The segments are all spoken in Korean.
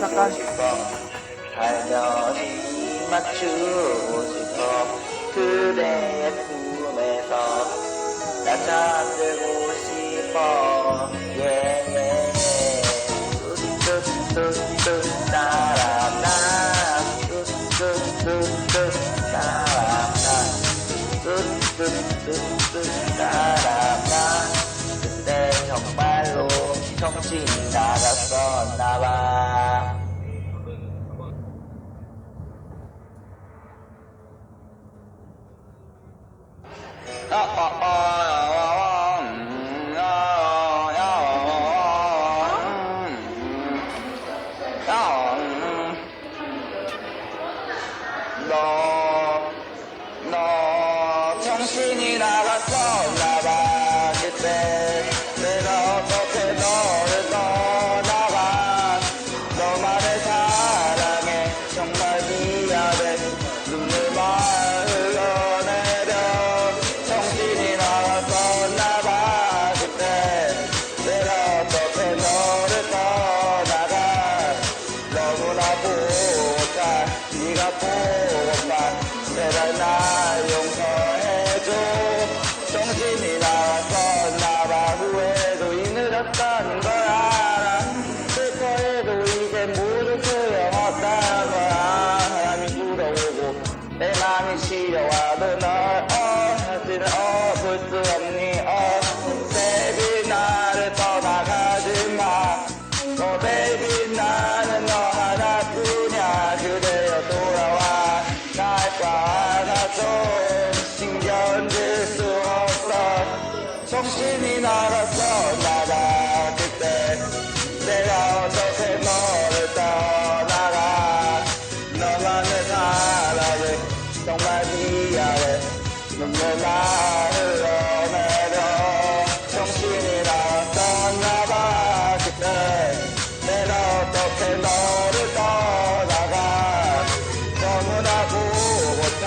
싶어 살며시 맞추고 싶어. 그대의 품에서 나 잠들고 싶어. 예예 정신이 나갔었나봐. 너, 너 정신이 나갔었나봐 너무나 보다 네가 보고파 제발 날 용서 정신이 나갔어 나봐 그때 내가 어떻게 너를 떠나가. 너만의 사랑을 정말 미안해. 눈물만 흘러내려. 정신이 나갔었나봐. 그때 내가 어떻게 너를 떠나가. 너무나 보고파.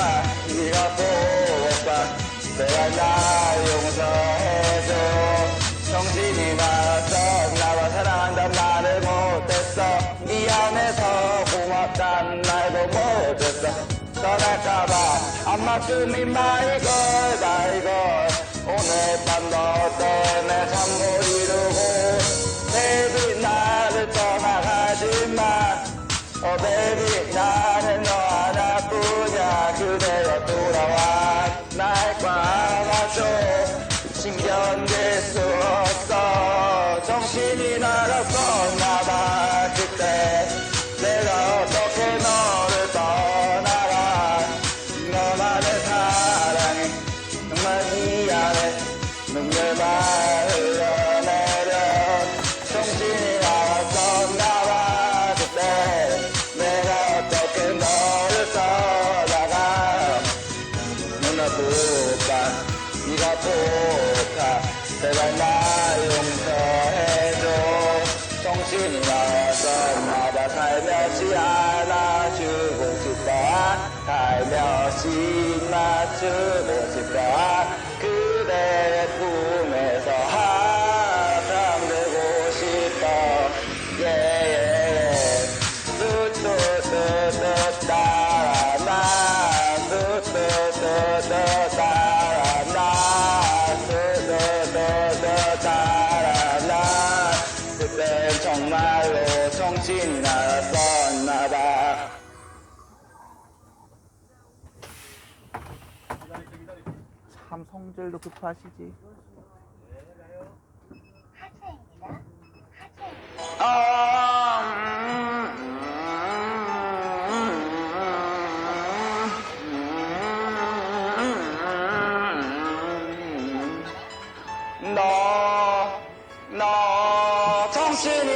네가 보고파. 제발 날 용서해줘 정신이 나갔었나봐 사랑한단 말을 못했어. 미안해서 고맙단 말도 못했어. 떠날까봐 안 맞춤이 말걸 말걸. 오늘 밤 너 때문에 잠못 이루고 baby 나를 떠나가지 마. 어, baby, 나는 당신이 나를 떠나다 그때 내가 어떻게 너를 떠나라 너만의 사랑해. 정말 미안해 눈물만 흘러내려. 정신이 나를 떠나라 그때 내가 어떻게 너를 떠나라 누나 보다 네가 보다 제발 나 용서 나가 살며시 안아주고 싶다 살며시 맞추고 싶다 정말로 정신이 나갔었나봐 참 성질도 급하시지. 너, 너 정신이 나갔 어